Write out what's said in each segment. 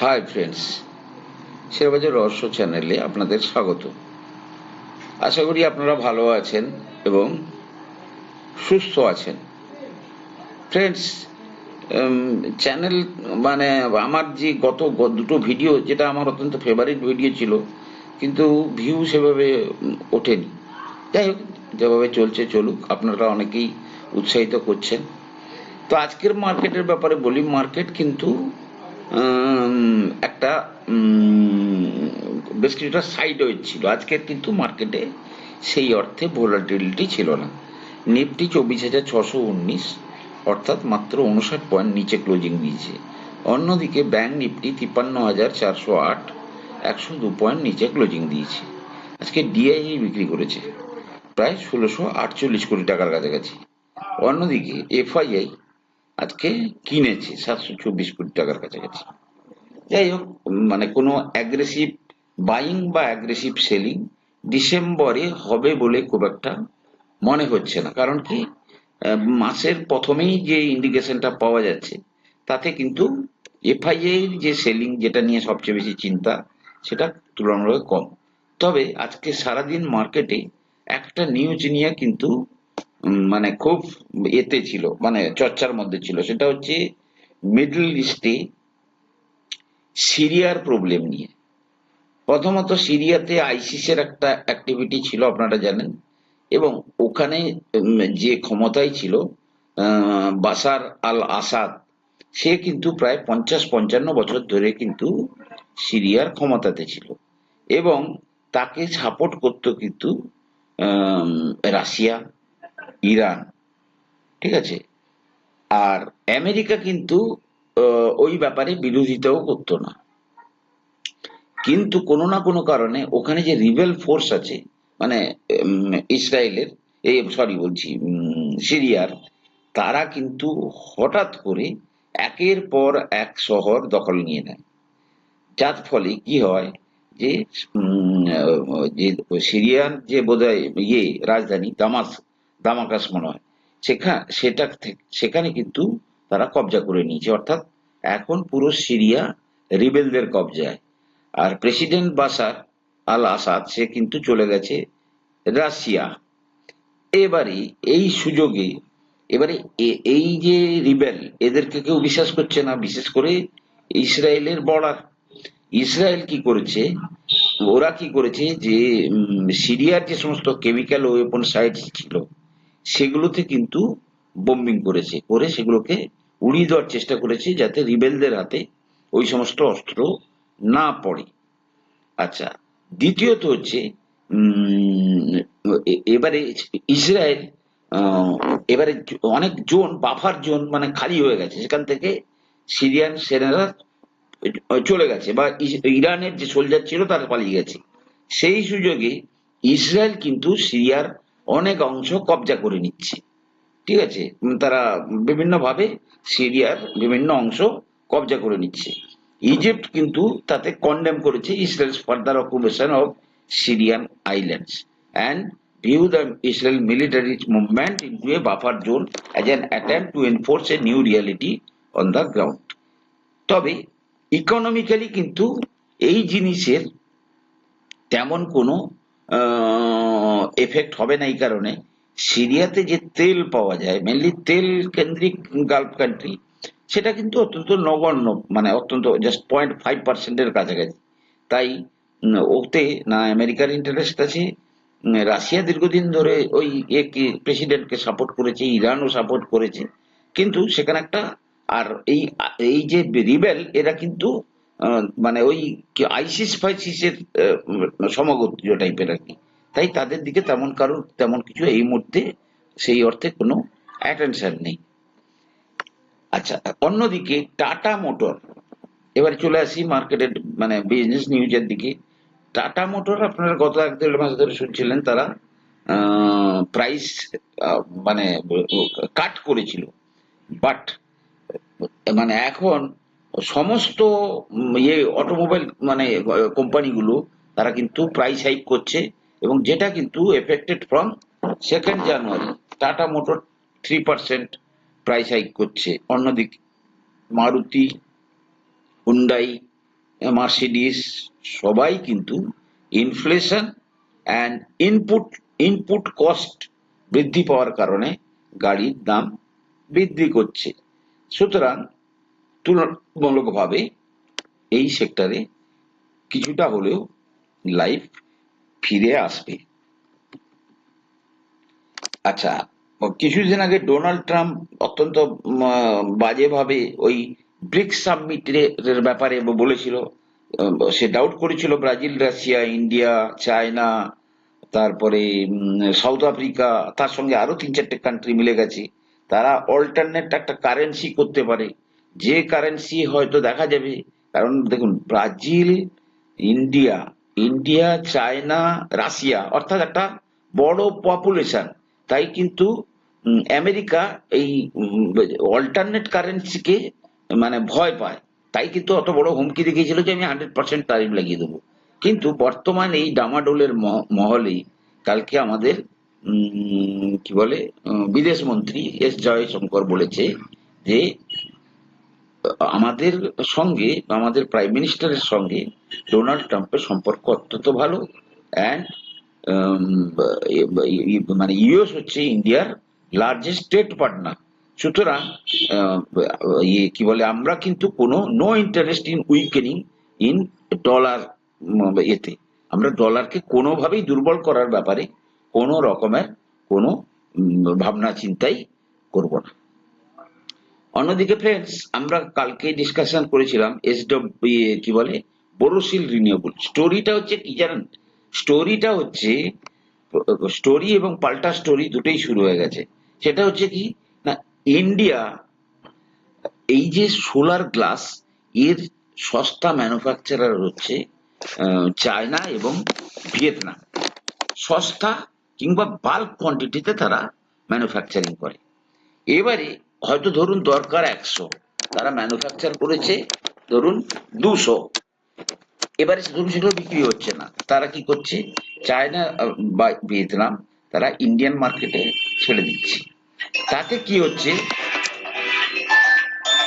Hi friends Sherbazar রহস্য চ্যানেলে আপনাদের স্বাগত আশা করি আপনারা ভালো আছেন এবং সুস্থ আছেন ফ্রেন্ডস চ্যানেল মানে আমার যে গত দুটো ভিডিও যেটা আমার অত্যন্ত ফেভারিট ভিডিও ছিল কিন্তু ভিউ সেভাবে ওঠেনি যাই হোক যেভাবে চলছে চলুক আপনারা অনেকেই উৎসাহিত করছেন তো আজকের মার্কেটের ব্যাপারে বলি মার্কেট কিন্তু একটা বেশ কিছুটা সাইড ছিল। আজকে কিন্তু মার্কেটে সেই অর্থে ভোলাটিলিটি ছিল না। নিফটি চব্বিশ হাজার ছশো উনিশ, অর্থাৎ মাত্র উনষাট পয়েন্ট নিচে ক্লোজিং দিয়েছে। অন্যদিকে ব্যাংক নিফটি তিপ্পান্ন হাজার চারশো আট, একশো দু পয়েন্ট নিচে ক্লোজিং দিয়েছে। আজকে ডিআইএ বিক্রি করেছে প্রায় ষোলোশো আটচল্লিশ কোটি টাকার কাছাকাছি। অন্যদিকে এফআইআই আজকে কিনেছে সাতশো চব্বিশ কোটি টাকার কাছাকাছি। যাই হোক মানে কোনো অ্যাগ্রেসিভ বাইং বা অ্যাগ্রেসিভ সেলিং ডিসেম্বরে হবে বলে খুব একটা মনে হচ্ছে না। কারণ কি মাসের প্রথমেই যে ইন্ডিকেশনটা পাওয়া যাচ্ছে, তাতে কিন্তু এফআইআই যে সেলিং যেটা নিয়ে সবচেয়ে বেশি চিন্তা, সেটা তুলনামূলক কম। তবে আজকে সারাদিন মার্কেটে একটা নিউজ নিয়ে কিন্তু মানে খুব এতে ছিল মানে চর্চার মধ্যে ছিল। সেটা হচ্ছে মিডল ইস্টে সিরিয়ার প্রবলেম নিয়ে। প্রথমত সিরিয়াতে আইসিসের একটা অ্যাক্টিভিটি ছিল, আপনারা জানেন। এবং ওখানে যে ক্ষমতায় ছিল বাসার আল আসাদ সে কিন্তু প্রায় পঞ্চাশ, পঞ্চান্ন বছর ধরে কিন্তু সিরিয়ার ক্ষমতাতে ছিল। এবং তাকে সাপোর্ট করতো কিন্তু রাশিয়া। ইরান, ঠিক আছে? আর আমেরিকা কিন্তু ওই ব্যাপারে বিরোধিতাও করতো না। কিন্তু কোনো না কোনো কারণে ওখানে যে রিবেল ফোর্স আছে মানে ইসরায়েলের, এই, সরি বলছি সিরিয়ার, তারা কিন্তু হঠাৎ করে একের পর এক শহর দখল নিয়ে নেয়। যার ফলে কি হয় যে সিরিয়ার যে বোধহয় ইয়ে রাজধানী দামাস দামাকাস মনে হয়। সেখানে সেটা সেখানে কিন্তু তারা কবজা করে নিয়েছে। অর্থাৎ এখন পুরো সিরিয়া রিবেলদের কবজায়। আর প্রেসিডেন্ট বাসার আল আসাদ সে কিন্তু চলে গেছে রাশিয়া। এবারে এই সুযোগে, এবারে এই যে রিবেল, এদেরকে কেউ বিশ্বাস করছে না, বিশেষ করে ইসরায়েলের বর্ডার। ইসরায়েল কি করেছে? ওরা কি করেছে যে সিরিয়ার যে সমস্ত কেমিক্যাল ওয়েপন সাইট ছিল সেগুলোতে কিন্তু বোম্বিং করেছে। করে সেগুলোকে উড়িয়ে দেওয়ার চেষ্টা করেছে যাতে রিবেলদের হাতে ওই সমস্ত অস্ত্র না পড়ে। আচ্ছা দ্বিতীয়ত হচ্ছে এবারে ইসরায়েল এবারে অনেক জোন, বাফার জোন মানে খালি হয়ে গেছে। সেখান থেকে সিরিয়ান সেনারা চলে গেছে বা ইরানের যে সোলজার ছিল তারা পালিয়ে গেছে। সেই সুযোগে ইসরায়েল কিন্তু সিরিয়ার অনেক অংশ কবজা করে নিচ্ছে। ঠিক আছে? তারা বিভিন্ন ভাবে সিরিয়ার বিভিন্ন অংশ কবজা করে নিচ্ছে। ইজিপ্ট কিন্তু তাতে কন্ডেম করেছে Israel further occupation of Syrian islands and view the Israel military movement into a buffer zone as an attempt to enforce a new reality on the ground. তবে ইকোনমিক্যালি কিন্তু এই জিনিসের তেমন কোনো এফেক্ট হবে না এই কারণে। সিরিয়াতে যে তেল পাওয়া যায় মেনলি তেল কেন্দ্রিক গালফ কান্ট্রি সেটা কিন্তু অত্যন্ত নগণ্য মানে অত্যন্ত জাস্ট পয়েন্ট ফাইভ পার্সেন্টের কাছাকাছি। তাই ওতে না আমেরিকার ইন্টারেস্ট আছে রাশিয়া দীর্ঘদিন ধরে ওই একে প্রেসিডেন্টকে সাপোর্ট করেছে, ইরানও সাপোর্ট করেছে। কিন্তু সেখানে একটা, আর এই এই যে রিবেল এরা কিন্তু মানে ওই আইসিস ফাইসিসের সমগোত্রী টাইপের আর কি। তাই তাদের দিকে তেমন কারোর তেমন কিছু এই মুহূর্তে সেই অর্থে কোনো অ্যাটেনশন নেই। আচ্ছা অন্যদিকে টাটা মোটর, এবার চলে আসি মার্কেটের মানে বিজনেস নিউজের দিকে। টাটা মোটর আপনারা গত এক দেড় মাস ধরে শুনছিলেন তারা প্রাইস মানে কাট করেছিল। বাট মানে এখন সমস্ত ইয়ে অটোমোবাইল মানে কোম্পানিগুলো তারা কিন্তু প্রাইস হাইক করছে এবং যেটা কিন্তু affected from second January Tata motor three percent price hike করছে। অন্যদিকে মারুতি হুন্ডাই মার্সিডিস সবাই কিন্তু inflation and input input cost বৃদ্ধি পাওয়ার কারণে গাড়ির দাম বৃদ্ধি করছে। সুতরাং তুলনামূলকভাবে এই সেক্টরে কিছুটা হলেও লাইফ ফিরে আসবে। আচ্ছা কিছুদিন আগে ডোনাল্ড ট্রাম্প অত্যন্ত বাজেভাবে ওই ব্রিক্স সাবমিটের ব্যাপারে বলেছিল সে ডাউট করেছিল ব্রাজিল, রাশিয়া, ইন্ডিয়া, চায়না, তারপরে সাউথ আফ্রিকা তার সঙ্গে আরও তিন চারটে কান্ট্রি মিলে গেছে। তারা অল্টারনেট একটা কারেন্সি করতে পারে। যে কারেন্সি হয়তো দেখা যাবে, কারণ দেখুন, Brazil, India India, China, Russia, অর্থাৎ একটা বড় পপুলেশন তাই কিন্তু আমেরিকা এই অল্টারনেট কারেন্সিকে মানে ভয় পায়। তাই কিন্তু অত বড় হুমকি দেখিয়েছিল যে আমি হান্ড্রেড পার্সেন্ট তারিফ লাগিয়ে দেবো। কিন্তু বর্তমান এই ডামাডোলের মহ- মহলে কালকে আমাদের কি বলে বিদেশ মন্ত্রী এস জয়শঙ্কর বলেছে যে আমাদের সঙ্গে আমাদের প্রাইম মিনিস্টারের সঙ্গে ডোনাল্ড ট্রাম্পের সম্পর্ক অত্যন্ত ভালো অ্যান্ড মানে ইউএস হচ্ছে ইন্ডিয়ার লার্জেস্ট ট্রেড পার্টনার সুতরাং ইয়ে কি বলে, আমরা কিন্তু কোনো no interest in weakening in dollar এতে। আমরা ডলারকে কোনোভাবেই দুর্বল করার ব্যাপারে কোনো রকমের কোনো ভাবনা চিন্তাই করব না। অন্যদিকে ফ্রেন্ডস আমরা কালকে ডিসকাশন করেছিলাম এস কি বলে? বোরোসিল রিনিউয়েবল স্টোরিটা হচ্ছে কি জানেন? স্টোরিটা হচ্ছে স্টোরি এবং পাল্টা স্টোরি দুটোই শুরু হয়ে গেছে। সেটা হচ্ছে কি? না ইন্ডিয়া এই যে সোলার গ্লাস এর সস্তা ম্যানুফ্যাকচারার হচ্ছে চায়না এবং ভিয়েতনাম সস্তা কিংবা বাল্ক কোয়ান্টিটিতে তারা ম্যানুফ্যাকচারিং করে। এবারে হয়তো ধরুন দরকার একশো, তারা ম্যানুফ্যাকচার করেছে, ধরুন দুশো। এবারে ধরুন সেগুলো বিক্রি হচ্ছে না। তারা কি করছে? চায়না বা ভিয়েতনাম, তারা ইন্ডিয়ান মার্কেটে ছেড়ে দিচ্ছে। তাতে কি হচ্ছে?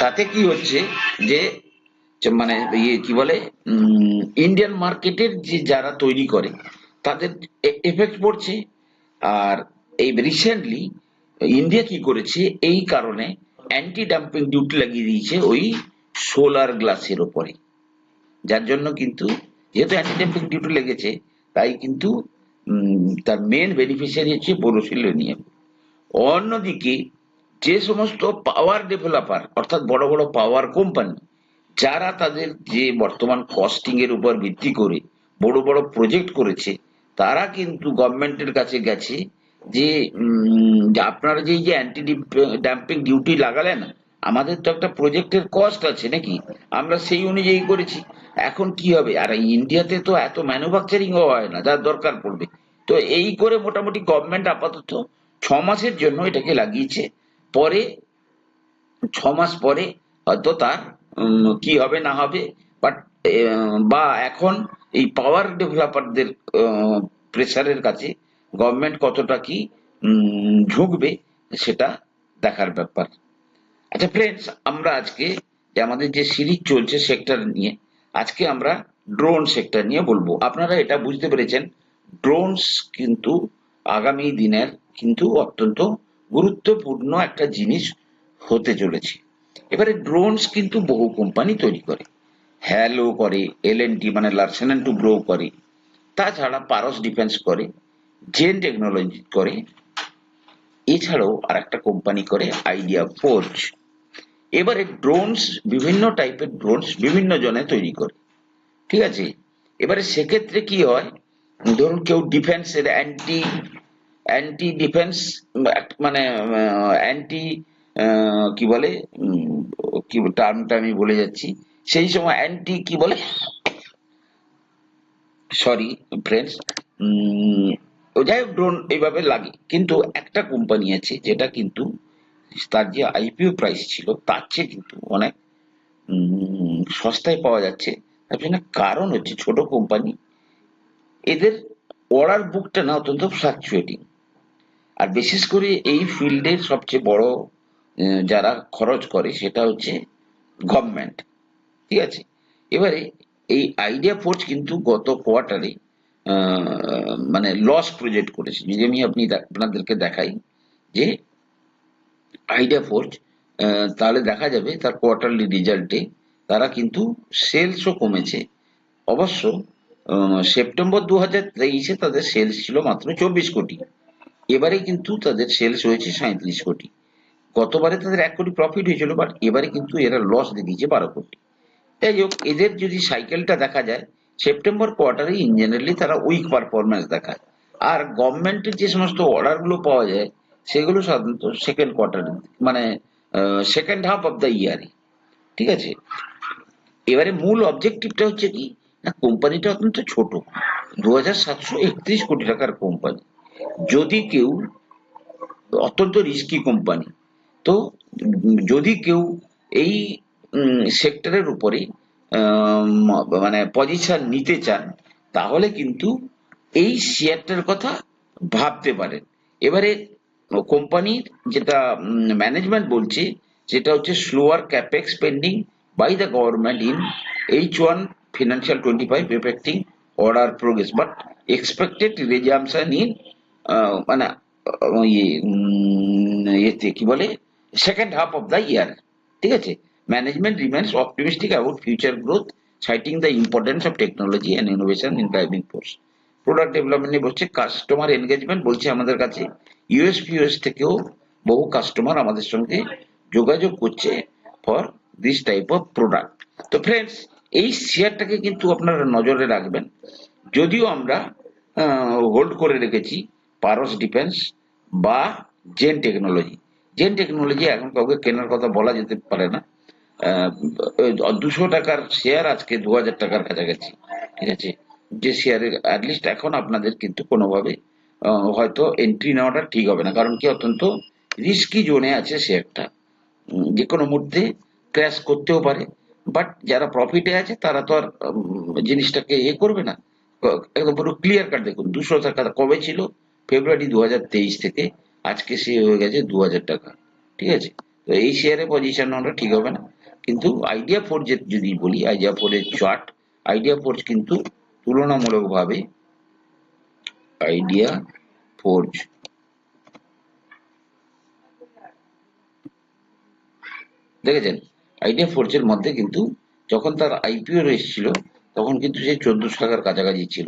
তাতে কি হচ্ছে যে মানে ইয়ে কি বলে? ইন্ডিয়ান মার্কেটের যে যারা তৈরি করে, তাদের এফেক্ট পড়ছে। আর এই রিসেন্টলি ইন্ডিয়া কি করেছে? এই কারণে অ্যান্টি ডাম্পিং ডিউটি লাগিয়ে দিয়েছে ওই সোলার গ্লাসের ওপরে। যার জন্য কিন্তু যেহেতু অ্যান্টি ডাম্পিং ডিউটি লেগেছে, তাই কিন্তু তার মেন বেনিফিশিয়ারি হচ্ছে বোরোসিল নিয়ে। অন্যদিকে যে সমস্ত পাওয়ার ডেভেলপার অর্থাৎ বড় বড় পাওয়ার কোম্পানি যারা তাদের যে বর্তমান কস্টিং এর উপর ভিত্তি করে বড় বড় প্রজেক্ট করেছে, তারা কিন্তু গভর্নমেন্টের কাছে গেছে যে আপনারা যে যে অ্যান্টি ড্যাম্পিং ডিউটি লাগালেন, আমাদের তো একটা প্রজেক্টের কস্ট আছে নাকি? আমরা সেই অনুযায়ী করেছি। এখন কি হবে? আর ইন্ডিয়াতে তো এত ম্যানুফ্যাকচারিং হয় না, যার দরকার পড়বে। তো এই করে মোটামুটি গভর্নমেন্ট আপাতত ছ মাসের জন্য এটাকে লাগিয়েছে। পরে, ছ মাস পরে হয়তো তার কি হবে না হবে বাট বা এখন এই পাওয়ার ডেভেলপারদের প্রেসারের কাছে গভর্নমেন্ট কতটা কি ঝুঁকবে সেটা দেখার ব্যাপার। আচ্ছা ফ্রেন্ডস আমরা আজকে যে আমাদের যে সিরিজ চলছে সেক্টর নিয়ে, আজকে আমরা ড্রোন সেক্টর নিয়ে বলব। আপনারা এটা বুঝতে পেরেছেন ড্রোনস কিন্তু আগামী দিনের কিন্তু অত্যন্ত গুরুত্বপূর্ণ একটা জিনিস হতে চলেছে। এবারে ড্রোনস কিন্তু বহু কোম্পানি তৈরি করে। হ্যালো করে এল মানে লার্সেন অ্যান্ড টুব্রো করে, তাছাড়া পারস ডিফেন্স করে জেন টেকনোলজি করে, এছাড়াও আর একটা কোম্পানি করে আইডিয়া ফোর্জ এবারে ড্রোনস বিভিন্ন টাইপের ড্রোনস বিভিন্ন জনে তৈরি করে। ঠিক আছে? এবারে সেক্ষেত্রে কি হয়? ধরুন কেউ ডিফেন্সের অ্যান্টি অ্যান্টি ডিফেন্স মানে অ্যান্টি কি বলে কি টার্মটা আমি বলে যাচ্ছি। সেই সময় অ্যান্টি কি বলে? সরি ফ্রেন্ডস যাই হোক ড্রোন এইভাবে লাগে। কিন্তু একটা কোম্পানি আছে যেটা কিন্তু তার যে আইপিও প্রাইস ছিল তার চেয়ে কিন্তু অনেক সস্তায় পাওয়া যাচ্ছে। তার জন্য কারণ হচ্ছে ছোট কোম্পানি এদের অর্ডার বুকটা না অত্যন্ত ফ্লাকচুয়েটিং আর বিশেষ করে এই ফিল্ডের সবচেয়ে বড় যারা খরচ করে সেটা হচ্ছে গভর্নমেন্ট ঠিক আছে? এবারে এই আইডিয়া ফোর্স কিন্তু গত কোয়ার্টারে মানে লস প্রজেক্ট করেছে। যদি আমি আপনি আপনাদেরকে দেখাই যে আইডিয়া ফোর্স তাহলে দেখা যাবে তার কোয়ার্টারলি রেজাল্টে তারা কিন্তু সেলসও কমেছে। অবশ্য সেপ্টেম্বর দু হাজার তেইশে তাদের সেলস ছিল মাত্র চব্বিশ কোটি। এবারে কিন্তু তাদের সেলস হয়েছে সাঁত্রিশ কোটি। গতবারে তাদের এক কোটি প্রফিট হয়েছিল বাট এবারে কিন্তু এরা লস দেখিয়েছে বারো কোটি। যাই হোক, এদের যদি সাইকেলটা দেখা যায় সেপ্টেম্বর কোয়ার্টারে জেনারেলি তারা উইক পারফরমেন্স দেখায়। আর গভর্নমেন্টের যে সমস্ত অর্ডারগুলো পাওয়া যায়, সেগুলো সাধারণত সেকেন্ড কোয়ার্টারে মানে সেকেন্ড হাফ অফ দ্য ইয়ারে ঠিক আছে? এবারে মূল অবজেক্টিভটা হচ্ছে কি, না কোম্পানিটা অত্যন্ত ছোট। দু হাজার সাতশো একত্রিশ কোটি টাকার কোম্পানি যদি কেউ, অত্যন্ত রিস্কি কোম্পানি তো যদি কেউ এই সেক্টরের উপরে মানে পজিশন নিতে চান, তাহলে কিন্তু এই শেয়ারটার কথা ভাবতে পারেন। এবারে কোম্পানির যেটা ম্যানেজমেন্ট বলছে, সেটা হচ্ছে slower capex spending by the government in H one financial twenty five affecting order progress but expected resumption in মানে ইয়ে ইয়েতে কি বলে second half of the year ঠিক আছে? Management remains optimistic about future growth citing the importance of technology and innovation in driving force product development বলছে customer engagement বলছে আমাদের কাছে। ইউএস পিউএস থেকেও বহু কাস্টমার আমাদের সঙ্গে যোগাযোগ করছে for this type of product তো ফ্রেন্ডস এই শেয়ারটাকে কিন্তু আপনারা নজরে রাখবেন। যদিও আমরা হোল্ড করে রেখেছি পারস ডিফেন্স বা জেন টেকনোলজি জেন টেকনোলজি এখন কাউকে কেনার কথা বলা যেতে পারে না। দুশো টাকার শেয়ার আজকে দু হাজার টাকার কাছাকাছি, ঠিক আছে? যে শেয়ারে অ্যাটলিস্ট এখন আপনাদের কিন্তু কোনোভাবে হয়তো এন্ট্রি নেওয়াটা ঠিক হবে না। কারণ কি, অত্যন্ত রিস্কি জোনে আছে শেয়ারটা যে কোনো মুহূর্তে ক্র্যাশ করতেও পারে। বাট যারা প্রফিটে আছে, তারা তো আর জিনিসটাকে ইয়ে করবে না। একদম পুরো ক্লিয়ার কাট দেখুন, দুশো টাকা কবে ছিল? ফেব্রুয়ারি দু হাজার তেইশ থেকে আজকে সে হয়ে গেছে দু হাজার টাকা, ঠিক আছে? তো এই শেয়ারে পজিশন নেওয়াটা ঠিক হবে না। কিন্তু আইডিয়া ফোর যদি বলি আইডিয়া ফোরের চার্ট আইডিয়া ফোর্স কিন্তু তুলনামূলকভাবে আইডিয়া ফোর্জ দেখেছেন? আইডিয়া ফোর্জের মধ্যে কিন্তু যখন তার আইপিও এসেছিল তখন কিন্তু সে চোদ্দশো টাকার কাছাকাছি ছিল।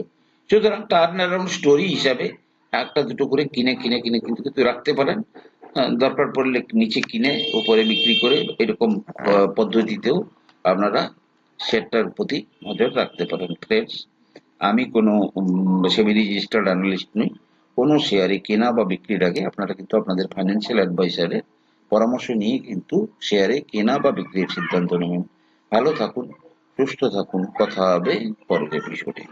সুতরাং টার্ন অ্যারাউন্ড স্টোরি হিসাবে একটা দুটো করে কিনে কিনে কিনে কিন্তু রাখতে পারেন। দরকার পড়লে নিচে কিনে উপরে বিক্রি করে এরকম পদ্ধতিতেও আপনারা শেয়ারটার প্রতি নজর রাখতে পারেন। ফ্রেন্ডস আমি কোনো সেমি রেজিস্টার্ড অ্যানালিস্ট নই। কোনো শেয়ারে কেনা বা বিক্রির আগে আপনারা কিন্তু আপনাদের ফাইন্যান্সিয়াল অ্যাডভাইসারের পরামর্শ নিয়ে কিন্তু শেয়ারে কেনা বা বিক্রির সিদ্ধান্ত নেবেন। ভালো থাকুন সুস্থ থাকুন। কথা হবে পরের এপিসোডে